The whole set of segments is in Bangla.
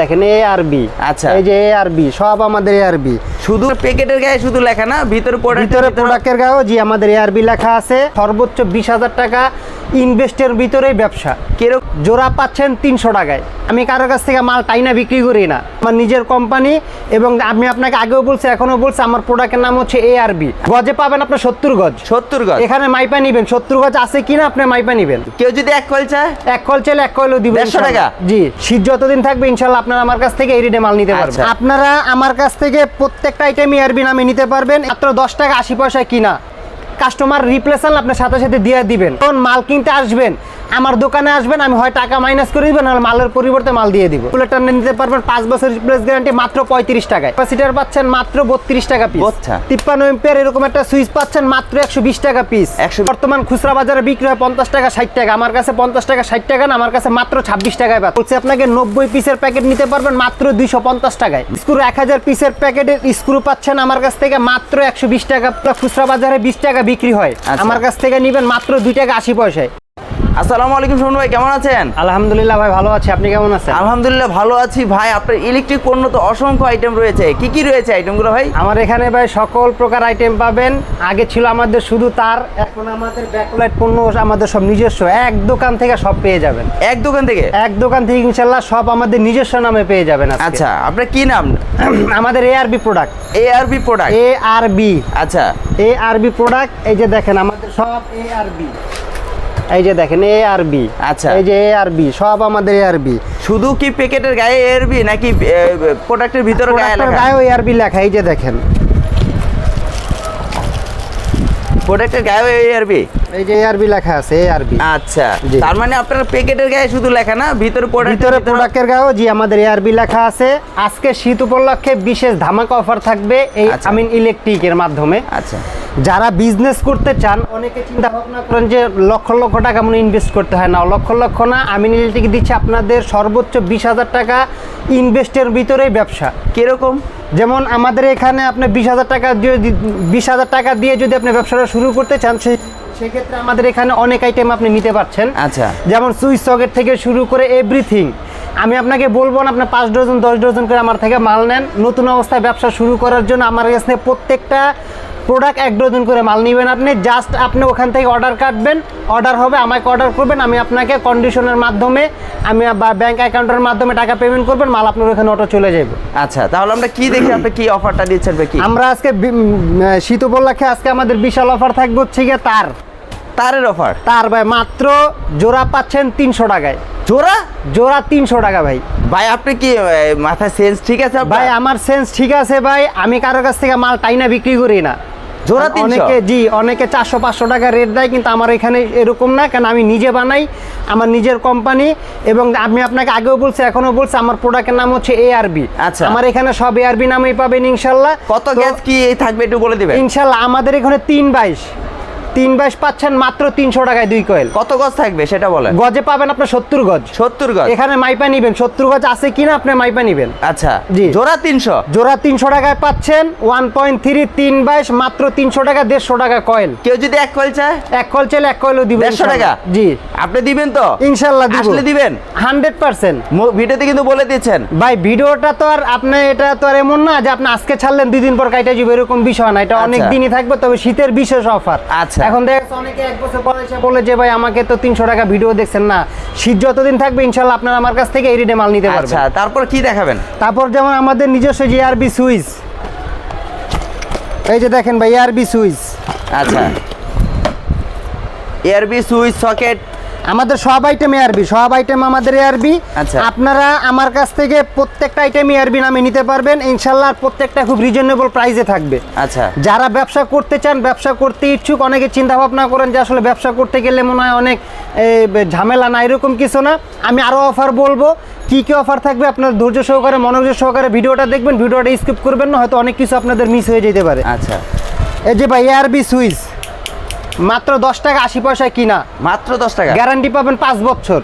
দেখেন এ আর বি আচ্ছা। এই যে এ আর বি সব আমাদের এ আর বি শুধু প্যাকেটের গায়ে শুধু লেখা না ভিতরে প্রোডাক্টের গায়েও জি আমাদের এ আর বি লেখা আছে সর্বোচ্চ বিশ হাজার টাকা ইনভেস্টের ভিতরেই ব্যবসা। কীরকম জোড়া পাচ্ছেন তিনশো টাকায়। আমি কারোর কাছ থেকে মাল টাইনা বিক্রি করি না। আমার নিজের কোম্পানি এবং আমি আপনাকে আগেও বলছি এখনও বলছি আমার প্রোডাক্টের নাম হচ্ছে এ আর বি গজে পাবেন আপনার সত্তর গজ। সত্তর গজ? এখানে মাইপা নিবেন। সত্তর গজ আছে কিনা আপনি মাইপা নিবেন। কেউ যদি এক কল চায়? এক কল চাইলে এক কলও দিব 150 টাকা? জি। শীত যতদিন থাকবে ইনশাল্লাহ আপনারা আমার কাছ থেকে এই রেটে মাল নিতে পারবেন। আচ্ছা। আপনারা আমার কাছ থেকে প্রত্যেকটা আইটেম ইয়ারবি নামে নিতে পারবেন। মাত্র দশ টাকা আশি পয়সা কিনা। কাস্টমার রিপ্লেসাল আপনার সাথে সাথে দিয়ে দিবেন। তখন মাল কিনতে আসবেন আমার দোকানে আসবেন আমি হয় টাকা মাইনাস করে দিবেন নাহলে মালের পরিবর্তে মাল দিয়ে দিব। কুলেটার নিতে পারবেন পাঁচ বছর রিপ্লেস গ্যারান্টি মাত্র পঁয়ত্রিশ টাকায়। ক্যাপাসিটার পাচ্ছেন মাত্র বত্রিশ টাকা পিস আচ্ছা। তিপ্পান্ন এম্পিয়ার এরকম একটা সুইচ পাচ্ছেন মাত্র একশো বিশ টাকা পিস একশো বর্তমান খুচরা বাজারে বিক্রি হয় পঞ্চাশ টাকা ষাট টাকা। আমার কাছে পঞ্চাশ টাকা ষাট টাকা না আমার কাছে মাত্র ছাব্বিশ টাকায় পাচ্ছেন বলছি আপনাকে নব্বই পিসের প্যাকেট নিতে পারবেন মাত্র দুইশো পঞ্চাশ টাকায়। স্ক্রু এক হাজার পিসের প্যাকেটের স্ক্রু পাচ্ছেন আমার কাছ থেকে মাত্র একশো বিশ টাকা। খুচরা বাজারে বিশ টাকা বিক্রি হয়। আচ্ছা। আমার কাছ থেকে নিবেন মাত্র দুই টাকা আশি পয়সায়। আসসালামু আলাইকুম সোহন ভাই কেমন আছেন? আলহামদুলিল্লাহ ভাই ভালো আছি। আপনি কেমন আছেন? আলহামদুলিল্লাহ ভালো আছি ভাই। আপনার ইলেকট্রিক পণ্য তো অসংখ্য আইটেম রয়েছে। কি কি রয়েছে আইটেমগুলো ভাই? আমার এখানে ভাই সকল প্রকার আইটেম পাবেন। আগে ছিল আমাদের শুধু তার এখন আমাদের ব্যাকলাইট পণ্য আমাদের সব নিজস্ব। এক দোকান থেকে সব পেয়ে যাবেন। এক দোকান থেকে? এক দোকান থেকে ইনশাল্লাহ সব আমাদের নিজস্ব নামে পেয়ে যাবেন। আচ্ছা আপনার কি নাম? আমাদের A R B product A R B product A R B আচ্ছা। এ আরবি প্রোডাক্ট এই যে দেখেন আমাদের সব এ আর বি এই যে দেখেন এ আর বি আচ্ছা। এই যে এ আর বি সব আমাদের এ আর বি শুধু কি প্যাকেটের গায়ে এ আর বি নাকি প্রোডাক্টের ভিতরে গায়ে লেখা? গায়ে এ আর বি লেখা এই যে দেখেন। প্রোডাক্টের গায়ে এ আর বি এই যে এ আর বি লেখা আছে এ আর বি আচ্ছা তার মানে আপনার প্যাকেটের গায়ে শুধু লেখা না ভিতরে প্রোডাক্ট ভিতরে প্রোডাক্টের গায়েও জি আমাদের এআরবি লেখা আছে। আজকে শীত উপলক্ষে বিশেষ ধামাকা অফার থাকবে এই আচ্ছা। আমিন ইলেকট্রিকের মাধ্যমে। আচ্ছা। যারা বিজনেস করতে চান অনেকে চিন্তা ভাবনা করেন যে লক্ষ লক্ষ টাকা মনে ইনভেস্ট করতে হয় না। লক্ষ লক্ষ না আমিন ইলেকট্রিক দিচ্ছে আপনাদের সর্বোচ্চ বিশ হাজার টাকা ইনভেস্টের ভিতরেই ব্যবসা। কীরকম? যেমন আমাদের এখানে আপনি বিশ হাজার টাকা দিয়ে বিশ হাজার টাকা দিয়ে যদি আপনি ব্যবসাটা শুরু করতে চান সেই সেক্ষেত্রে আমাদের এখানে অনেক আইটেম আপনি নিতে পারছেন। আচ্ছা। যেমন সুইচ সকেট থেকে শুরু করে এভরিথিং আমি আপনাকে বলব না আপনি পাঁচ ডজন দশ ডজন করে আমার থেকে মাল নেন। নতুন অবস্থায় ব্যবসা শুরু করার জন্য আমার কাছে প্রত্যেকটা প্রোডাক্ট এক ডজন করে মাল নেবেন আপনি। জাস্ট আপনি ওখান থেকে অর্ডার কাটবেন অর্ডার হবে আমাকে অর্ডার করবেন আমি আপনাকে কন্ডিশনের মাধ্যমে আমি বা ব্যাংক অ্যাকাউন্টের মাধ্যমে টাকা পেমেন্ট করবেন মাল আপনার ওখানে অটো চলে যাবে। আচ্ছা তাহলে আমরা কি দেখি আপনি কি অফারটা দিচ্ছেন কি? আমরা আজকে শীত উপলক্ষে আজকে আমাদের বিশাল অফার থাকবে হচ্ছে গিয়ে তার। তারের অফার? তার ভাই মাত্র জোড়া পাচ্ছেন তিনশো টাকায়। জোড়া? জোড়া তিনশো টাকা ভাই। ভাই আপনি কি মাথায় সেন্স ঠিক আছে ভাই আমার সেন্স ঠিক আছে ভাই। আমি কারোর কাছ থেকে মাল টাইনা বিক্রি করি না। জোড়া 300? অনেকে জি অনেকে চারশো পাঁচশো টাকা রেট দেয় কিন্তু আমার এখানে এরকম না। কারণ আমি নিজে বানাই আমার নিজের কোম্পানি এবং আমি আপনাকে আগেও বলছি এখনও বলছি আমার প্রোডাক্টের নাম হচ্ছে এ আরবি আচ্ছা। আমার এখানে সব এ আরবি নামেই পাবেন ইনশাল্লাহ। কত গ্যাস কি থাকবে একটু বলে দিবেন? ইনশাল্লাহ আমাদের এখানে তিন বাইশ। তিন বাইশ পাচ্ছেন মাত্র তিনশো টাকায় দুই কয়েল কত গজ থাকবে সেটা বলেন। গজে পাবেন আপনার সত্তর গজ। সত্তর গজ? এখানে মাইপা নিবেন। সত্তর গজ আছে কিনা আপনি মাইপা নিবেন। আচ্ছা জি। জোড়া তিনশো? জোড়া তিনশো টাকায় পাচ্ছেন ওয়ান পয়েন্ট থ্রি তিন বাইশ মাত্র তিনশো টাকা দেড়শো টাকা কয়েল কেউ যদি এক কয়েল চায়? এক কয়েল চাইলে এক কয়েলও দিবেন দেড়শো টাকা? জি। আপনি দিবেন তো? ইনশাল্লাহ আসলে দিবেন? Hundred percent. ভিডিওতে কিন্তু বলে দিচ্ছেন ভাই ভিডিওটা তো আর আপনি এটা তো আর এমন না যে আপনি আজকে ছাড়লেন দুই দিন পর কাইটা যাবে এরকম বিষয় না। এটা অনেক আচ্ছা। দিনই থাকবে তবে শীতের বিশেষ অফার আচ্ছা। এখন দেখা অনেকে এক বছর পরে এসে বলে যে ভাই আমাকে তো তিনশো টাকা ভিডিও দেখছেন না। শীত যতদিন থাকবে ইনশাল্লাহ আপনারা আমার কাছ থেকে এই রেটে মাল নিতে পারবেন। আচ্ছা তারপর কি দেখাবেন? তারপর যেমন আমাদের নিজস্ব যে আরবি সুইচ এই যে দেখেন ভাই আরবি সুইচ আচ্ছা। এয়ারবি সুইচ সকেট আমাদের সব আইটেম এআরবি সব আইটেম আমাদের এআরবি আচ্ছা। আপনারা আমার কাছ থেকে প্রত্যেকটা আইটেম এআরবি নামে নিতে পারবেন। ইনশাল্লাহ প্রত্যেকটা খুব রিজনেবল প্রাইসে থাকবে। আচ্ছা। যারা ব্যবসা করতে চান ব্যবসা করতে ইচ্ছুক অনেকে চিন্তা ভাবনা করেন যে আসলে ব্যবসা করতে গেলে মনে হয় অনেক ঝামেলা না এরকম কিছু না। আমি আরও অফার বলব কি কি অফার থাকবে আপনার ধৈর্য সহকারে মনোযোগ সহকারে ভিডিওটা দেখবেন ভিডিওটা স্কিপ করবেন না হয়তো অনেক কিছু আপনাদের মিস হয়ে যেতে পারে। আচ্ছা। এই যে ভাই এআরবি সুইচ মাত্র দশ টাকা আশি পয়সায় কিনা। মাত্র দশ টাকা? গ্যারান্টি পাবেন পাঁচ বছর।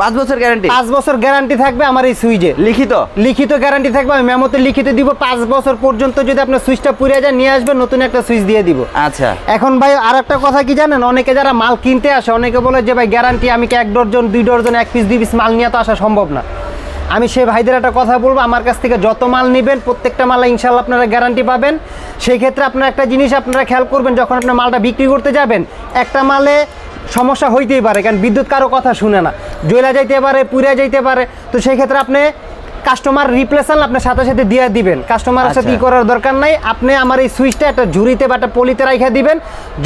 পাঁচ বছর গ্যারান্টি পাঁচ বছর গ্যারান্টি থাকবে আমার এই সুইচে। লিখিত? লিখিত গ্যারান্টি থাকবে আমি মেমোতে লিখিত দিব পাঁচ বছর পর্যন্ত যদি আপনার সুইচটা পুড়ে যায় নিয়ে আসবেন নতুন একটা সুইচ দিয়ে দিব। আচ্ছা। এখন ভাই আর একটা কথা কি জানেন? অনেকে যারা মাল কিনতে আসে অনেকে বলে যে ভাই গ্যারান্টি আমি কি এক ডর্জন দুই ডর্জন এক পিস দুই পিস মাল নিয়ে তো আসা সম্ভব না। আমি সেই ভাইদের একটা কথা বলব, আমার কাছ থেকে যত মাল নেবেন, প্রত্যেকটা মালে ইনশাল্লাহ আপনারা গ্যারান্টি পাবেন। সেই ক্ষেত্রে আপনারা একটা জিনিস আপনারা খেয়াল করবেন, যখন আপনার মালটা বিক্রি করতে যাবেন, একটা মালে সমস্যা হইতেই পারে, কারণ বিদ্যুৎ কারও কথা শুনে না। জয়লা যাইতে পারে, পুড়ে যাইতে পারে, তো সেই ক্ষেত্রে আপনি কাস্টমার রিপ্লেসন আপনার সাথে সাথে দিয়ে দিবেন। কাস্টমারের সাথে ই আচ্ছা। করার দরকার নাই। আপনি আমার এই সুইচটা একটা ঝুড়িতে বা একটা পলিতে রাখা দিবেন।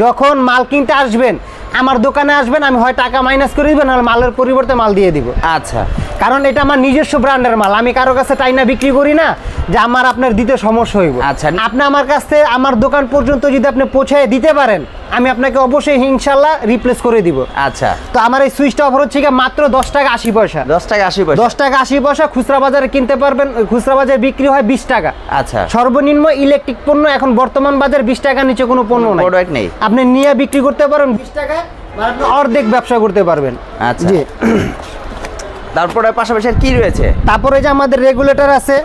যখন মাল কিনতে আসবেন আমার দোকানে আসবেন আমি হয় টাকা মাইনাস করে দিবেন নাহলে মালের পরিবর্তে মাল দিয়ে দিব। আচ্ছা। কারণ এটা আমার নিজস্ব ব্র্যান্ডের মাল। আমি কারও কাছে টাইনা বিক্রি করি না যে আমার আপনার দিতে সমস্যা হইব। আচ্ছা। আপনি আমার কাছ থেকে আমার দোকান পর্যন্ত যদি আপনি পৌঁছায় দিতে পারেন আমি আপনাকে অবশ্যই ইনশাল্লাহ রিপ্লেস করে দিব। আচ্ছা। তো আমার এই সুইচটা অফার হচ্ছে কি মাত্র দশ টাকা আশি পয়সা। দশ টাকা আশি পয়সা। দশ টাকা আশি পয়সা খুচরা বাজারে কিনতে পারবেন খুচরা বাজারে বিক্রি হয় বিশ টাকা। আচ্ছা। সর্বনিম্ন ইলেকট্রিক পণ্য এখন বর্তমান বাজার বিশ টাকার নিচে কোনো পণ্য নাই। আপনি নিয়ে বিক্রি করতে পারেন বিশ টাকা আপনি অর্ধেক ব্যবসা করতে পারবেন। আচ্ছা। জি। তারপরে পাশাপাশি আর কি রয়েছে? তারপরে যে আমাদের রেগুলেটর আছে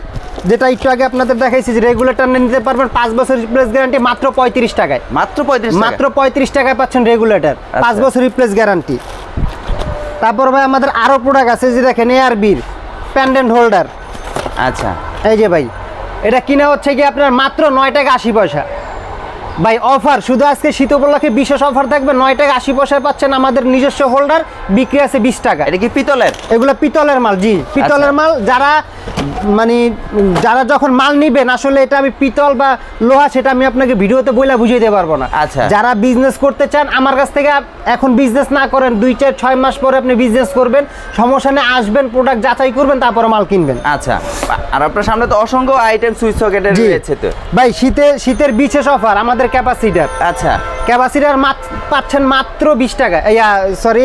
যেটা একটু আগে আপনাদের দেখাইছি যে রেগুলেটর নিতে পারবেন পাঁচ বছর রিপ্লেস গ্যারান্টি মাত্র পঁয়ত্রিশ টাকায়। মাত্র পঁয়ত্রিশ মাত্র পঁয়ত্রিশ টাকায় পাচ্ছেন রেগুলেটর পাঁচ আচ্ছা। বছর রিপ্লেস গ্যারান্টি তারপর ভাই আমাদের আরও প্রোডাক্ট আছে যে দেখেন এয়ার বির প্যান্ডেন্ট হোল্ডার আচ্ছা। এই যে ভাই এটা কিনা হচ্ছে কি আপনার মাত্র নয় টাকা আশি পয়সা। ভাই অফার শুধু আজকে শীত উপলক্ষে বিশেষ অফার থাকবে নয় টাকা আশি পয়সায় পাচ্ছেন আমাদের নিজস্ব হোল্ডার বিক্রি আছে বিশ টাকা এটা কি পিতলের? এগুলো পিতলের মাল জি পিতলের আচ্ছা। মাল যারা মানে যারা যখন মাল নিবেন আসলে এটা আমি পিতল বা লোহা সেটা আমি আপনাকে ভিডিওতে বইলা বুঝিয়ে দিতে পারব না। আচ্ছা। যারা বিজনেস করতে চান আমার কাছ থেকে এখন বিজনেস না করেন দুই চার ছয় মাস পরে আপনি বিজনেস করবেন সমস্যা নেই আসবেন প্রোডাক্ট যাচাই করবেন তারপরে মাল কিনবেন। আচ্ছা। আর আপনার সামনে তো অসংখ্য আইটেম সুইচ সকেটের রয়েছে তো। ভাই শীতে শীতের বিশেষ অফার আমাদের ক্যাপাসিটার আচ্ছা। ক্যাপাসিটার পাচ্ছেন মাত্র বিশ টাকা। ইয়া সরি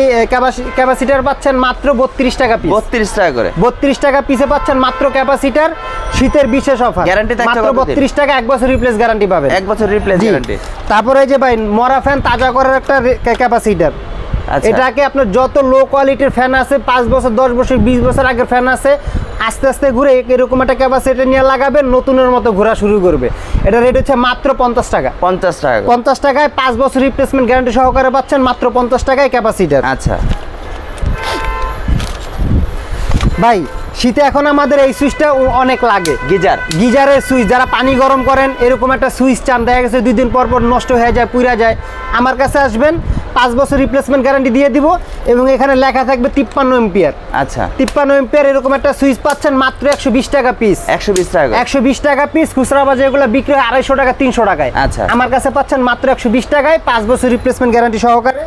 ক্যাপাসিটার পাচ্ছেন মাত্র বত্রিশ টাকা পিস বত্রিশ টাকা করে। বত্রিশ টাকা পিসে পাচ্ছেন মাত্র ক্যাপাসিটার শীতের বিশেষ অফার থাকছে মাত্র কতদিন? বত্রিশ টাকা এক বছর রিপ্লেস গ্যারান্টি পাবেন। এক বছর রিপ্লেস গ্যারান্টি তারপরে এই যে ভাই মরা ফ্যান তাজা করার একটা ক্যাপাসিটার আচ্ছা। এটাকে আপনার যত লো কোয়ালিটির ফ্যান আছে পাঁচ বছর দশ বছর বিশ বছর আগের ফ্যান আছে আস্তে আস্তে ঘুরে এরকম একটা ক্যাপাসিটি নিয়ে লাগাবেন নতুনের মতো ঘোরা শুরু করবে। এটা রেট হচ্ছে মাত্র পঞ্চাশ টাকা। পঞ্চাশ টাকা। পঞ্চাশ টাকায় পাঁচ বছর রিপ্লেসমেন্ট গ্যারান্টি সহকারে পাচ্ছেন মাত্র পঞ্চাশ টাকায় ক্যাপাসিটার আচ্ছা। ভাই শীতে এখন আমাদের এই সুইচটা অনেক লাগে। গিজার। গিজারের সুইচ যারা পানি গরম করেন এরকম একটা সুইচ চান দেখা গেছে দুই দিন পর পর নষ্ট হয়ে যায় পুরা যায়। আমার কাছে আসবেন পাঁচ বছর রিপ্লেসমেন্ট গ্যারান্টি দিয়ে দিব এবং এখানে লেখা থাকবে তিপ্পান্ন এম্পিয়ার আচ্ছা। তিপ্পান্ন এম্পিয়ার এরকম একটা সুইচ পাচ্ছেন মাত্র একশো বিশ টাকা পিস একশো বিশ টাকা একশো বিশ টাকা পিস খুচরা বাজার এগুলো বিক্রি হয় আড়াইশো টাকা তিনশো টাকায়। আচ্ছা। আমার কাছে পাচ্ছেন মাত্র একশো বিশ টাকায় পাঁচ বছর রিপ্লেসমেন্ট গ্যারান্টি সহকারে।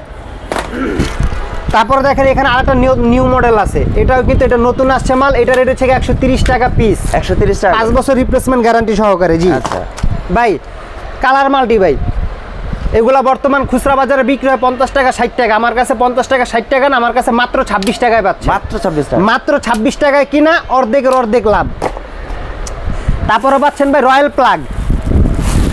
তারপর দেখেন এখানে আরেকটা নিউ নিউ মডেল আছে। এটাও কিন্তু এটা নতুন আসছে মাল এটা রেট হচ্ছে একশো তিরিশ টাকা পিস একশো তিরিশ টাকা পাঁচ বছর রিপ্লেসমেন্ট গ্যারান্টি সহকারে জি। আচ্ছা। ভাই কালার মাল্টি ভাই। এগুলা বর্তমান খুচরা বাজারে বিক্রি হয় পঞ্চাশ টাকা ষাট টাকা। আমার কাছে পঞ্চাশ টাকা ষাট টাকা না আমার কাছে মাত্র ছাব্বিশ টাকায় পাচ্ছে। মাত্র ছাব্বিশ টাকা। মাত্র ছাব্বিশ টাকায় কিনা অর্ধেকের অর্ধেক লাভ। তারপরে পাচ্ছেন ভাই রয়্যাল প্লাগ।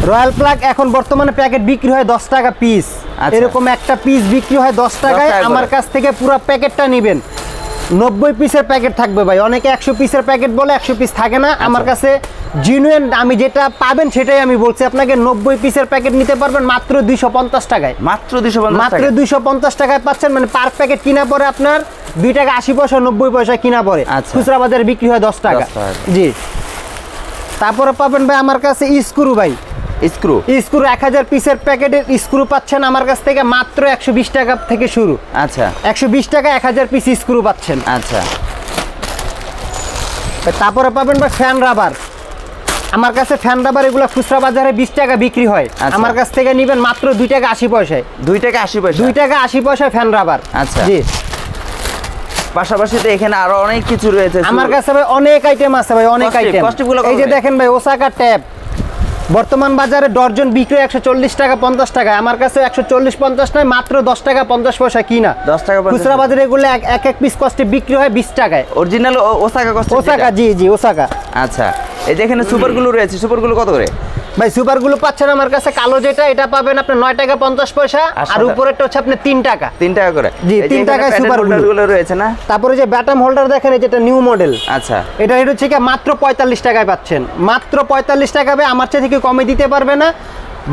রয়্যাল প্লাগ এখন বর্তমানে প্যাকেট বিক্রি হয় দশ টাকা পিস আচ্ছা। এরকম একটা পিস বিক্রি হয় দশ টাকায়। আমার কাছ থেকে পুরো প্যাকেটটা নেবেন। নব্বই পিসের প্যাকেট থাকবে ভাই। অনেকে একশো পিসের প্যাকেট বলে একশো পিস থাকে না। আমার কাছে জিনুয়েন আমি যেটা পাবেন সেটাই আমি বলছি। আপনাকে নব্বই পিসের প্যাকেট নিতে পারবেন মাত্র দুইশো পঞ্চাশ টাকায়। মাত্র পঞ্চাশ মাত্র দুইশো পঞ্চাশ টাকায় পাচ্ছেন। মানে পার প্যাকেট কিনা পরে আপনার দুই টাকা আশি পয়সা নব্বই পয়সা কিনা পরে। আচ্ছা। খুচরা বাজারে বিক্রি হয় দশ টাকা। 10 টাকা। জি। তারপরে পাবেন ভাই আমার কাছে স্ক্রু ভাই। স্ক্রু? স্ক্রু এক হাজার পিসের প্যাকেটের স্ক্রু পাচ্ছেন আমার কাছ থেকে মাত্র একশো বিশ টাকা থেকে শুরু। আচ্ছা। একশো বিশ টাকা এক হাজার পিস স্ক্রু পাচ্ছেন। আচ্ছা। তারপরে পাবেন ভাই ফ্যান রাবার। আমার কাছে ফ্যান রাবার এগুলো খুচরা বাজারে বিশ টাকা বিক্রি হয়। আচ্ছা। আমার কাছ থেকে নেবেন মাত্র দুই টাকা আশি পয়সায়। দুই টাকা আশি পয়সা? দুই টাকা আশি পয়সায় ফ্যান রাবার। আচ্ছা। জি। পাশাপাশি তো এখানে আরও অনেক কিছু রয়েছে। আমার কাছে ভাই অনেক আইটেম আছে ভাই অনেক আইটেম এই যে দেখেন ভাই ওসাকা ট্যাপ। বর্তমান বাজারে ডর্জন বিক্রি একশো চল্লিশ টাকা পঞ্চাশ টাকা আমার কাছে একশো চল্লিশ পঞ্চাশ নয় মাত্র দশ টাকা পঞ্চাশ পয়সা কিনা। 10 টাকা 50 খুচরা বাজারে এগুলো এক এক পিস কস্টে বিক্রি হয় বিশ টাকায়। অরিজিনাল ওসাকা কষ্ট ওসাকা জি জি ওসাকা আচ্ছা। এই যে এখানে সুপারগুলো রয়েছে সুপারগুলো কত করে? ভাই সুপারগুলো পাচ্ছেন আমার কাছে। কালো যেটা এটা পাবেন আপনি নয় টাকা পঞ্চাশ পয়সা। আর? উপরেরটা হচ্ছে আপনি তিন টাকা। তিন টাকা করে। জি, তিন টাকা টাকায় pattern গুলো রয়েছে না? তারপরে যে ব্যাটাম হোল্ডার দেখেন এই যেটা নিউ মডেল আচ্ছা। এটা এটা হচ্ছে কি মাত্র পঁয়তাল্লিশ টাকায় পাচ্ছেন। মাত্র পঁয়তাল্লিশ টাকা আমার চেয়ে থেকে কমে দিতে পারবে না।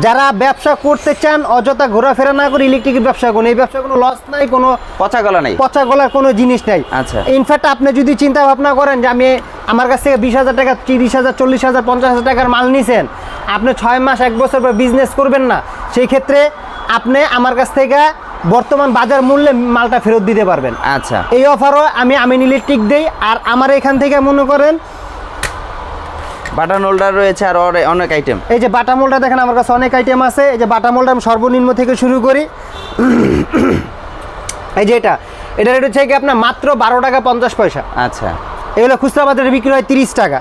যারা ব্যবসা করতে চান অযথা ঘোরাফেরা না করে ইলেকট্রিকের ব্যবসা করুন। এই ব্যবসা কোনো লস নাই কোনো পচা গলা নাই। পচা গলার কোনো জিনিস নাই। আচ্ছা। ইনফ্যাক্ট আপনি যদি চিন্তা ভাবনা করেন যে আমি আমার কাছ থেকে বিশ হাজার টাকা তিরিশ হাজার চল্লিশ হাজার পঞ্চাশ হাজার টাকার মাল নিছেন আপনি ছয় মাস এক বছর পর বিজনেস করবেন না সেই ক্ষেত্রে আপনি আমার কাছ থেকে বর্তমান বাজার মূল্যে মালটা ফেরত দিতে পারবেন। আচ্ছা। এই অফারও আমি আমিন ইলেকট্রিক দেই আর আমার এখান থেকে মনে করেন বাটন হোল্ডার রয়েছে আর অনেক আইটেম এই যে বাটা মোলটা দেখেন আমার কাছে অনেক আইটেম আছে। এই যে বাটা মোলটা আমি সর্বনিম্ন থেকে শুরু করি। এই যে এটা। এটা রেট হচ্ছে কি আপনার মাত্র বারো টাকা পঞ্চাশ পয়সা। আচ্ছা। এগুলো খুচরা বাজারে বিক্রি হয় তিরিশ টাকা।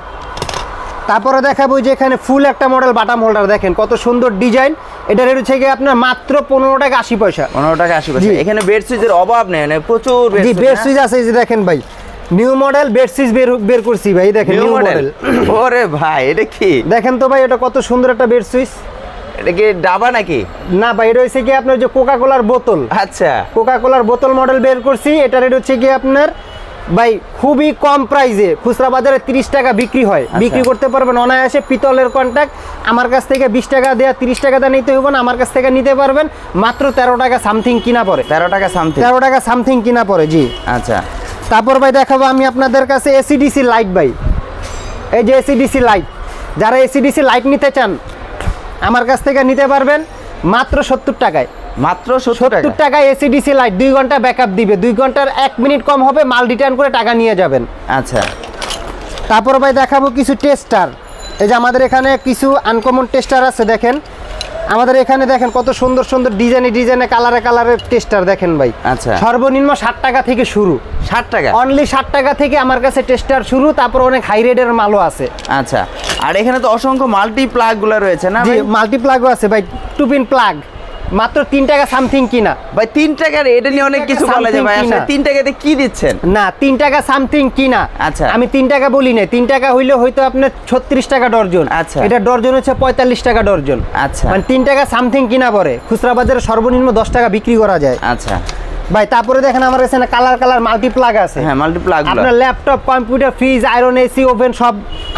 তারপরে দেখাবো যে এখানে ফুল একটা মডেল বাটাম হোল্ডার দেখেন কত সুন্দর ডিজাইন এটা রেট হচ্ছে কি আপনার মাত্র পনেরো টাকা আশি পয়সা। পনেরো টাকা আশি পয়সা। এখানে বেড সুইচের অভাব নেই মানে প্রচুর bed জি switch বেড সুইচ আছে এই যে দেখেন ভাই। নিউ মডেল বেড সুইচ বের বের করছি ভাই দেখেন নিউ মডেল ওরে ভাই এটা কি? দেখেন তো ভাই এটা কত সুন্দর একটা বেড সুইচ এটা কি ডাবা নাকি? না ভাই এটা হচ্ছে কি আপনার যে কোকা কোলার বোতল। আচ্ছা। কোকা কোলার বোতল মডেল বের করছি এটা রেট হচ্ছে কি আপনার ভাই খুবই কম প্রাইসে খুচরা বাজারে তিরিশ টাকা বিক্রি হয়। আচ্ছা। বিক্রি করতে পারবেন অনায়াসে পিতলের কন্ট্যাক্ট আমার কাছ থেকে বিশ টাকা দেওয়া তিরিশ টাকা দেওয়া নিতে হবে না আমার কাছ থেকে নিতে পারবেন। মাত্র তেরো টাকা সামথিং কিনা পড়ে। তেরো টাকা সামথিং তেরো টাকা সামথিং কিনা পড়ে জি। আচ্ছা। তারপর ভাই দেখাবো আমি আপনাদের কাছে এসিডিসি লাইট ভাই। এই যে এসিডিসি লাইট যারা এসিডিসি লাইট নিতে চান আমার কাছ থেকে নিতে পারবেন মাত্র সত্তর টাকায়। মাত্র সত্তর টাকা? সত্তর টাকায় এসিডিসি লাইট দুই ঘণ্টা ব্যাকআপ দিবে। দুই ঘণ্টার এক মিনিট কম হবে মাল রিটার্ন করে টাকা নিয়ে যাবেন। আচ্ছা। তারপর ভাই দেখাবো কিছু টেস্টার এই যে আমাদের এখানে কিছু আনকমন টেস্টার আছে দেখেন। আমাদের এখানে দেখেন কত সুন্দর সুন্দর ডিজাইনে ডিজাইনে কালারে কালারে টেস্টার দেখেন ভাই। আচ্ছা। সর্বনিম্ন ষাট টাকা থেকে শুরু। ষাট টাকা? অনলি ষাট টাকা থেকে আমার কাছে টেস্টার শুরু তারপর অনেক হাই রেডের মালও আছে। আচ্ছা। আর এখানে তো অসংখ্য মাল্টি প্লাগগুলো রয়েছে না মাল্টি প্লাগও আছে ভাই টুপিন প্লাগ মাত্র তিন টাকা সামথিং কিনা। ভাই তিন টাকার এটা নিয়ে অনেক কিছু বলা যায় ভাই। কিনা। তিন টাকাতে কি দিচ্ছেন? না তিন টাকা সামথিং কিনা। আচ্ছা। আমি তিন টাকা বলি না তিন টাকা হইলে হয়তো আপনার ছত্রিশ টাকা ডর্জন। আচ্ছা। এটা ডর্জন হচ্ছে পঁয়তাল্লিশ টাকা ডর্জন। আচ্ছা। মানে তিন টাকা সামথিং কিনা পরে। খুচরা বাজারে সর্বনিম্ন দশ টাকা বিক্রি করা যায়। আচ্ছা। ভাই তারপরে দেখেন আমার এখানে কালার কালার মাল্টিপ্লাগ আছে। হ্যাঁ মাল্টি প্লাগ আপনার laptop computer fridge iron AC oven সব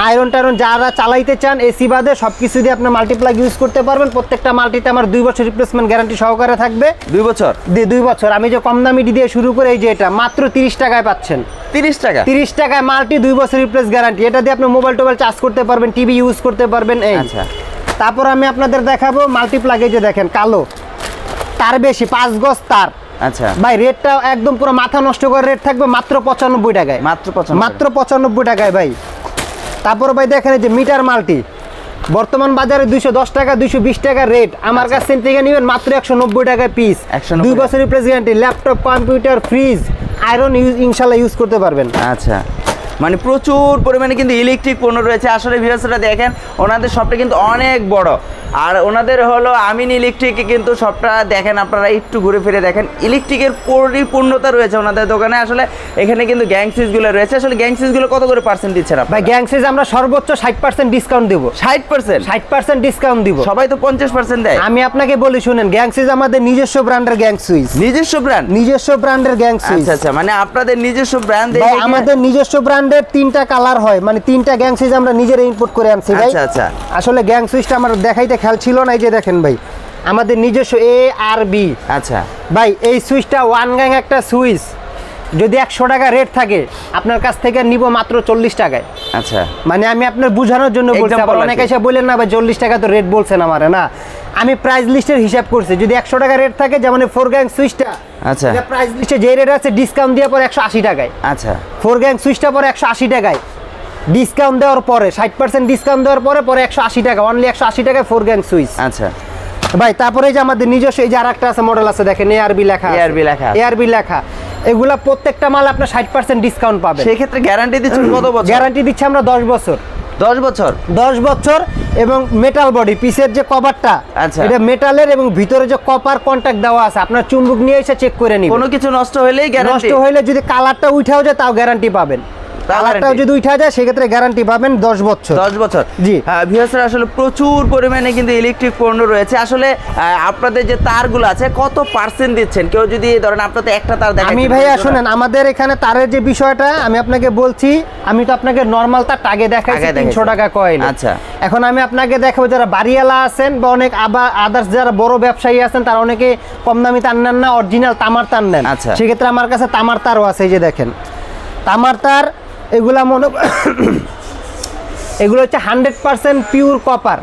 আয়রন টায়রন যারা চালাইতে চান এসি বাদে সব কিছু দিয়ে আপনার মাল্টিপ্লাগ ইউজ করতে পারবেন। প্রত্যেকটা মাল্টিতে আমার দুই বছর রিপ্লেসমেন্ট গ্যারান্টি সহকারে থাকবে। দুই বছর? দুই বছর। আমি যে কম দামি দিয়ে শুরু করে এই যে এটা মাত্র তিরিশ টাকায় পাচ্ছেন। তিরিশ টাকা? তিরিশ টাকায় মাল্টি দুই বছর রিপ্লেস গ্যারান্টি এটা দিয়ে আপনি মোবাইল টোবাইল চার্জ করতে পারবেন টিভি ইউজ করতে পারবেন এই। আচ্ছা। তারপর আমি আপনাদের দেখাবো মাল্টিপ্লাগ যে দেখেন কালো। তার বেশি পাঁচ গজ তার। আচ্ছা। ভাই রেটটা একদম পুরো মাথা নষ্ট করে রেট থাকবে মাত্র পঁচানব্বই টাকায়। মাত্র মাত্র পঁচানব্বই টাকায় ভাই। তারপর ভাই দেখেন এই যে মিটার মাল্টি। বর্তমান বাজারে দুইশো দশ টাকা দুইশো বিশ টাকা রেট আমার কাছ থেকে নেবেন মাত্র একশো নব্বই টাকায় পিস 190 দুই বছরের press guarantee laptop computer fridge iron use ইনশাল্লাহ ইউজ করতে পারবেন। আচ্ছা। মানে প্রচুর পরিমাণে কিন্তু ইলেকট্রিক পণ্য রয়েছে। আসলে ভিউয়ার্সরা দেখেন ওনাদের শপটা কিন্তু অনেক বড়। আর ওনাদের হলো আমিন ইলেকট্রিকে কিন্তু সবটা দেখেন আপনারা একটু ঘুরে ফিরে দেখেন। ইলেকট্রিকের পরিপূর্ণতা রয়েছে ওনাদের দোকানে। আসলে এখানে কিন্তু গ্যাং সুইচগুলো রয়েছে। আসলে গ্যাং সুইচগুলো কত করে পার্সেন্ট দিচ্ছেন ভাই গ্যাংসেজ আমরা সর্বোচ্চ ষাট পার্সেন্ট ডিসকাউন্ট দেবো। ষাট পার্সেন্ট ষাট পার্সেন্ট ডিসকাউন্ট দিব। সবাই তো পঞ্চাশ পার্সেন্ট দেয়? আমি আপনাকে বলি শুনেন গ্যাংসিজ আমাদের নিজস্ব ব্র্যান্ডের গ্যাং সুইচ নিজস্ব ব্র্যান্ড? নিজস্ব ব্র্যান্ডের গ্যাং সুইচ আচ্ছা আচ্ছা মানে আপনাদের নিজস্ব ব্র্যান্ড আমাদের নিজস্ব ব্র্যান্ডের তিনটা কালার হয়। মানে তিনটা গ্যাং সুইচ আমরা নিজেরা ইম্পোর্ট করে আনছি ভাই। আচ্ছা, আচ্ছা। আসলে গ্যাং সুইচটা আমার দেখাইতে খেয়াল ছিল না এই যে দেখেন ভাই আমাদের নিজস্ব এ আর বি আচ্ছা। ভাই এই সুইচটা ওয়ান গ্যাং একটা সুইচ যদি একশো টাকা রেট থাকে আপনার কাছ থেকে নিব মাত্র চল্লিশ টাকায়। আচ্ছা। মানে আমি আপনার বোঝানোর জন্য বলছি আবার অনেকে এসে বললেন না ভাই চল্লিশ টাকা তো রেট বলছেন আমার না? আমি প্রাইস লিস্টের হিসাব করছি যদি একশো টাকা রেট থাকে যেমন ফোর গ্যাং সুইচটা আচ্ছা। প্রাইস লিস্টে যে রেট আছে ডিসকাউন্ট দিয়ে পরে একশো আশি টাকায়। আচ্ছা। ফোর গ্যাং সুইচটা পরে একশো আশি টাকায়। ডিসকাউন্ট দেওয়ার পরে ষাট পার্সেন্ট ডিসকাউন্ট দেওয়ার পরে পরে একশো আশি টাকা অনলি একশো আশি টাকায় ফোর গ্যাং সুইচ আচ্ছা। ভাই তারপরে যে আমাদের নিজস্ব এই যে আর একটা আছে মডেল আছে দেখেন এআরবি লেখা ARB লেখা। এআরবি লেখা। এগুলা প্রত্যেকটা মাল আপনার ষাট পার্সেন্ট ডিসকাউন্ট পাবেন সেক্ষেত্রে গ্যারান্টি দিচ্ছেন কত বছর? গ্যারান্টি দিচ্ছি আমরা দশ বছর। দশ বছর? দশ বছর এবং মেটাল বডি পিসের যে কভারটা আচ্ছা। এটা মেটালের এবং ভিতরে যে কপার কন্ট্যাক্ট দেওয়া আছে আপনার চুম্বুক নিয়ে এসে চেক করে নিবেন। কোনো কিছু নষ্ট হলেই গ্যারান্টি নষ্ট হইলে যদি কালারটা উঠেও যায় তাও গ্যারান্টি পাবেন। কালারটাও যদি উঠা যায় সেক্ষেত্রে গ্যারান্টি পাবেন দশ বছর। দশ বছর। জি। হ্যাঁ ভিউয়ার্সরা আসলে প্রচুর পরিমাণে কিন্তু ইলেকট্রিক পণ্য রয়েছে। আসলে আপনাদের যে তারগুলো আছে কত পার্সেন্ট দিচ্ছেন? কেউ যদি ধরেন আপনাদের একটা তার দেখেন আমি ভাইয়া শুনেন আমাদের এখানে তারের যে বিষয়টা আমি আপনাকে বলছি আমি তো আপনাকে নর্মাল তার আগে দেখাইছি তিনশো টাকা কয়েল আচ্ছা। এখন আমি আপনাকে দেখাবো যারা বাড়িওয়ালা আছেন বা অনেক আবার আদার্স যারা বড় ব্যবসায়ী আছেন তারা অনেকে কম দামি তার নেন না অরিজিনাল তামার তার নেন। আচ্ছা। সেক্ষেত্রে আমার কাছে তামার তারও আছে এই যে দেখেন। তামার তার এগুলা মনে এগুলো হচ্ছে hundred percent pure copper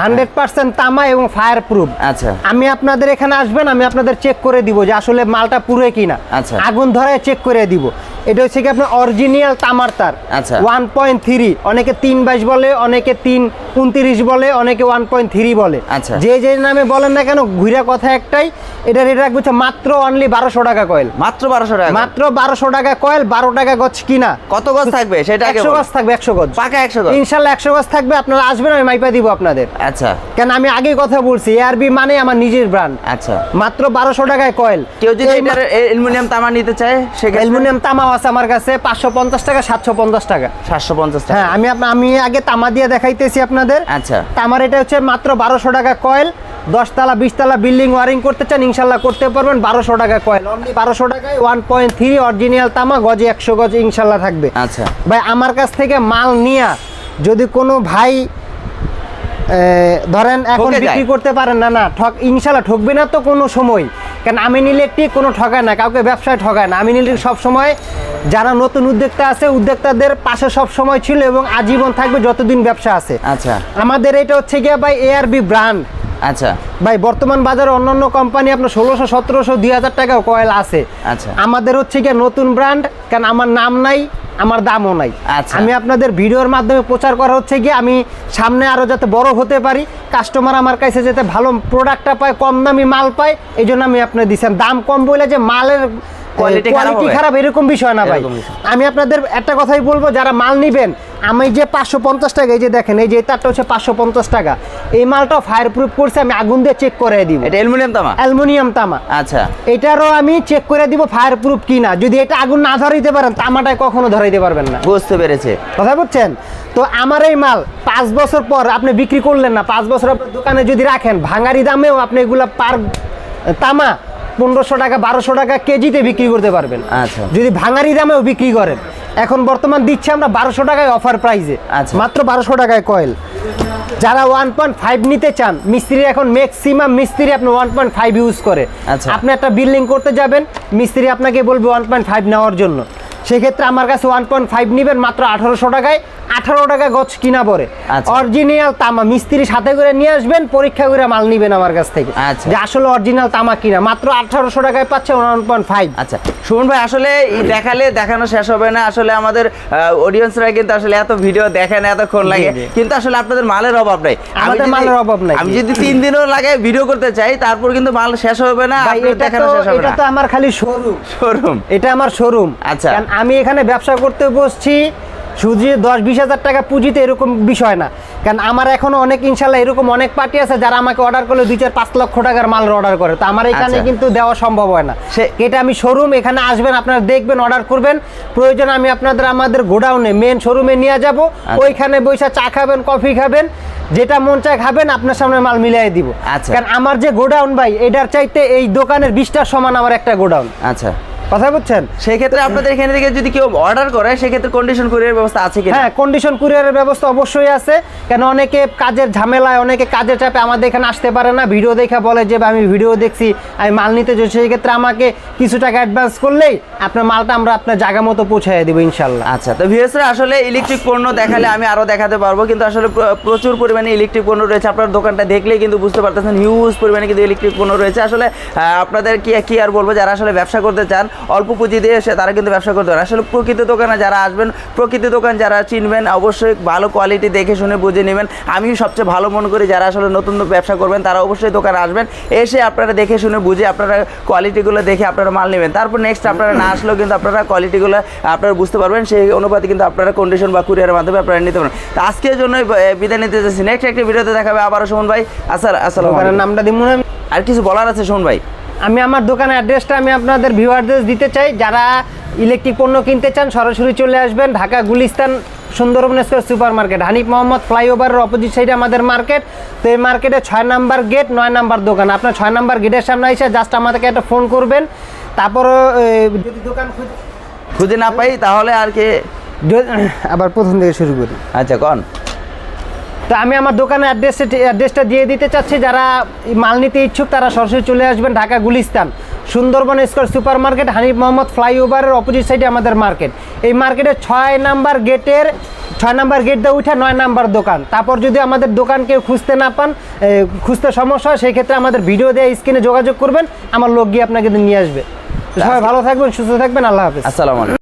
hundred percent তামা এবং ফায়ার প্রুফ আচ্ছা। আমি আপনাদের এখানে আসবেন আমি আপনাদের চেক করে দিব যে আসলে মালটা পুরো কিনা। আচ্ছা। আগুন ধরে চেক করে দিব। এটা হচ্ছে কি আপনার অরিজিনাল তামার তার। আচ্ছা। ওয়ান পয়েন্ট থ্রি অনেকে তিন বাইশ বলে অনেকে তিন উনত্রিশ বলে অনেকে ওয়ান পয়েন্ট থ্রি বলে। আচ্ছা। যে যে নামে বলেন না কেন ঘুরা কথা একটাই এটা রেট রাখব হচ্ছে মাত্র অনলি বারোশো টাকা কয়েল মাত্র বারোশো টাকা মাত্র বারোশো টাকা কয়েল বারো টাকা গছ কিনা। কত গজ থাকবে? সেটা একশো। গছ থাকবে একশো গজ। পাকা একশো গজ? ইনশাল্লাহ একশো গজ থাকবে আপনারা আসবেন আমি মাইপা দিব আপনাদের। আচ্ছা। কেন আমি আগে কথা বলছি এআরবি মানে আমার নিজের ব্র্যান্ড আচ্ছা। মাত্র বারোশো টাকায় কয়েল কেউ যদি অ্যালুমিনিয়াম তামা নিতে চায় সেক্ষেত্রে অ্যালুমিনিয়াম তামাও আছে আমার কাছে পাঁচশো পঞ্চাশ টাকা সাতশো পঞ্চাশ টাকা। সাতশো পঞ্চাশ টাকা। হ্যাঁ আমি আমি আগে তামা দিয়ে দেখাইতেছি আপনাদের। আচ্ছা। তামার এটা হচ্ছে মাত্র বারোশো টাকা কয়েল দশতলা বিশতলা বিল্ডিং ওয়ারিং করতে চান ইনশাল্লাহ করতে পারবেন বারোশো টাকা কয়েল। অনলি বারোশো টাকায় ওয়ান পয়েন্ট থ্রি অরিজিনাল তামা গজে একশো গজ ইনশাল্লাহ থাকবে। আচ্ছা। ভাই আমার কাছ থেকে মাল নিয়া যদি কোনো ভাই ধরেন এখন বিক্রি করতে পারেন না না ঠক ইনশাল্লাহ ঠকবে না তো কোনো সময়। কারণ আমি নিলে একটি কোনো ঠকায় না কাউকে ব্যবসায় ঠকায় না। আমি নিলে সবসময় যারা নতুন উদ্যোক্তা আছে উদ্যোক্তাদের পাশে সব সময় ছিল এবং আজীবন থাকবে যতদিন ব্যবসা আছে। আচ্ছা। আমাদের এটা হচ্ছে গিয়ে ভাই এআরবি ব্র্যান্ড আচ্ছা ভাই বর্তমান বাজারে অন্যান্য কোম্পানি আপনার ষোলোশো সতেরোশো দুই হাজার টাকাও কয়েল আছে আচ্ছা। আমাদের হচ্ছে গিয়ে নতুন ব্র্যান্ড কারণ আমার নাম নাই আমার দামও নাই আচ্ছা। আমি আপনাদের ভিডিওর মাধ্যমে প্রচার করা হচ্ছে গিয়ে আমি সামনে আরও যাতে বড় হতে পারি কাস্টমার আমার কাছে যাতে ভালো প্রোডাক্টটা পায় কম দামি মাল পায় এই জন্য আমি আপনার দিচ্ছেন দাম কম বলে যে মালের কোয়ালিটি? খারাপ এরকম বিষয় না ভাই। আমি আপনাদের একটা কথাই বলব যারা মাল নিবেন আমি যে পাঁচশো পঞ্চাশ টাকা এই যে দেখেন এই যে তারটা হচ্ছে পাঁচশো পঞ্চাশ টাকা। এই মালটাও ফায়ার প্রুফ করছে আমি আগুন দিয়ে চেক করে দিব। এটা অ্যালুমিনিয়াম তামা? অ্যালুমিনিয়াম তামা। আচ্ছা। এটারও আমি চেক করে দিব ফায়ার প্রুফ কিনা। যদি এটা আগুন না ধরাইতে পারেন তামাটায় কখনো ধরাইতে পারবেন না। বুঝতে পেরেছে। কথা বুঝছেন? তো আমার এই মাল পাঁচ বছর পর আপনি বিক্রি করলেন না পাঁচ বছর আপনার দোকানে যদি রাখেন ভাঙারি দামেও আপনি এগুলা পার তামা পনেরোশো টাকা বারোশো টাকা কেজিতে বিক্রি করতে পারবেন আচ্ছা। যদি ভাঙারি দামেও বিক্রি করেন এখন বর্তমান দিচ্ছে আমরা বারোশো টাকায় অফার প্রাইজে আচ্ছা। মাত্র বারোশো টাকায় কয়েল যারা ওয়ান পয়েন্ট ফাইভ নিতে চান মিস্ত্রি এখন ম্যাক্সিমাম মিস্ত্রি আপনি ওয়ান পয়েন্ট ফাইভ ইউজ করে আচ্ছা। আপনি একটা বিল্ডিং করতে যাবেন মিস্ত্রি আপনাকে বলবে ওয়ান পয়েন্ট ফাইভ নেওয়ার জন্য সেক্ষেত্রে আমার কাছে ওয়ান পয়েন্ট ফাইভ নেবেন মাত্র আঠারোশো টাকায়। আঠারো টাকা গছ কিনা পরে। আচ্ছা। অরিজিনাল তামা মিস্ত্রি সাথে করে নিয়ে আসবেন পরীক্ষা করে মাল নিবেন আমার কাছ থেকে। আচ্ছা। যে আসলে অরিজিনাল তামা কিনা মাত্র আঠারোশো টাকায় পাচ্ছে ওয়ান পয়েন্ট ফাইভ আচ্ছা শুনুন ভাই আসলে দেখালে দেখানো শেষ হবে না। আসলে আমাদের অডিয়েন্সরা কিন্তু আসলে এত ভিডিও দেখে না এতক্ষণ লাগে। কিন্তু আসলে আপনাদের মালের অভাব নাই। আমাদের মালের অভাব নাই। আমি যদি তিন দিনও লাগে ভিডিও করতে চাই তারপর কিন্তু মাল শেষ হবে না। এটা দেখানো শেষ হবে এটা তো আমার খালি শোরুম শোরুম এটা আমার শোরুম আচ্ছা। আমি এখানে ব্যবসা করতে বসছি শুধু যে দশ বিশ হাজার টাকা পুঁজিতে এরকম বিষয় না। কারণ আমার এখনও অনেক ইনশাল্লাহ এরকম অনেক পার্টি আছে যারা আমাকে অর্ডার করলে দুই চার পাঁচ লক্ষ টাকার মাল অর্ডার করে। তো আমার এখানে আচ্ছা। কিন্তু দেওয়া সম্ভব হয় না। সে- এটা আমি শোরুম এখানে আসবেন আপনারা দেখবেন অর্ডার করবেন। প্রয়োজন আমি আপনাদের আমাদের গোডাউনে মেন শোরুমে নিয়ে যাব। আচ্ছা। ওইখানে বসে চা খাবেন কফি খাবেন যেটা মন চায় খাবেন আপনার সামনে মাল মিলিয়ে দিব। আচ্ছা। কারণ আমার যে গোডাউন ভাই এটার চাইতে এই দোকানের বিশটার সমান আমার একটা গোডাউন আচ্ছা। কথা বুঝছেন? সেই ক্ষেত্রে আপনাদের এখানে থেকে যদি কেউ অর্ডার করে সেক্ষেত্রে কন্ডিশন কুরিয়ার ব্যবস্থা আছে কিনা? হ্যাঁ কন্ডিশন কুরিয়ারের ব্যবস্থা অবশ্যই আছে। কেন অনেকে কাজের ঝামেলায় অনেকে কাজের চাপে আমাদের এখানে আসতে পারে না। ভিডিও দেখে বলে যে আমি ভিডিও দেখছি আমি মাল নিতে চাই সেই ক্ষেত্রে আমাকে কিছু টাকা অ্যাডভান্স করলেই আপনার মালটা আমরা আপনার জায়গা মতো পৌঁছাই দেবো ইনশাল্লাহ। আচ্ছা তো ভিএসরা আসলে ইলেকট্রিক পণ্য দেখালে আমি আরও দেখাতে পারব কিন্তু আসলে প্রচুর পরিমাণে ইলেকট্রিক পণ্য রয়েছে। আপনার দোকানটা দেখলেই কিন্তু বুঝতে পারতেছেন হিউজ পরিমাণে কিন্তু ইলেকট্রিক পণ্য রয়েছে। আসলে আপনাদের কি কি আর বলব যারা আসলে ব্যবসা করতে চান অল্প পুঁজি দিয়ে এসে তারা কিন্তু ব্যবসা করতে পারে। আসলে প্রকৃত দোকানে যারা আসবেন প্রকৃত দোকান যারা চিনবেন অবশ্যই ভালো কোয়ালিটি দেখে শুনে বুঝে নেবেন। আমি সবচেয়ে ভালো মনে করি যারা আসলে নতুন ব্যবসা করবেন তারা অবশ্যই দোকানে আসবেন। এসে আপনারা দেখে শুনে বুঝে আপনারা কোয়ালিটিগুলো দেখে আপনারা মাল নেবেন। তারপর নেক্সট আপনারা না আসলেও কিন্তু আপনারা কোয়ালিটিগুলো আপনারা বুঝতে পারবেন। সেই অনুপাতে কিন্তু আপনারা কন্ডিশন বা কুরিয়ারের মাধ্যমে আপনারা নিতে পারেন তো আজকের জন্য বিদায় নিতে চাচ্ছি নেক্সট একটি ভিডিওতে দেখাবে আবারও সুমন ভাই। আসার আসসালাম দোকানের নামটা দিব না আর কিছু বলার আছে সুমন ভাই? আমি আমার দোকানের অ্যাড্রেসটা আমি আপনাদের ভিউয়ারদের দিতে চাই। যারা ইলেকট্রিক পণ্য কিনতে চান সরাসরি চলে আসবেন Dhaka Gulistan Sundarban square super market Hanif Mohammad ফ্লাইওভারের অপোজিট সাইডে আমাদের মার্কেট তো এই মার্কেটে ছয় নাম্বার গেট নয় নাম্বার দোকান। আপনার ছয় নাম্বার গেটের সামনে এসে জাস্ট আমাদেরকে একটা ফোন করবেন। তারপরও এ, যদি দোকান খুঁজে খুঁজে না পাই তাহলে আর কি আবার প্রথম থেকে শুরু করি। আচ্ছা কন। তো আমি আমার দোকানের অ্যাড্রেসটা অ্যাড্রেসটা দিয়ে দিতে চাচ্ছি যারা মাল নিতে ইচ্ছুক তারা সরাসরি চলে আসবেন Dhaka Gulistan Sundarban square super market Hanif Mohammad ফ্লাইওভারের অপোজিট সাইডে আমাদের মার্কেট এই মার্কেটের ছয় নাম্বার গেটের ছয় নাম্বার গেট দিয়ে উঠে নয় নাম্বার দোকান। তারপর যদি আমাদের দোকান কেউ খুঁজতে না পান খুঁজতে সমস্যা হয় সেই ক্ষেত্রে আমাদের ভিডিও দেওয়া স্ক্রিনে যোগাযোগ করবেন আমার লোক গিয়ে আপনাকে নিয়ে আসবে। সবাই ভালো থাকবেন সুস্থ থাকবেন আল্লাহ হাফিজ। আসসালামু আলাইকুম।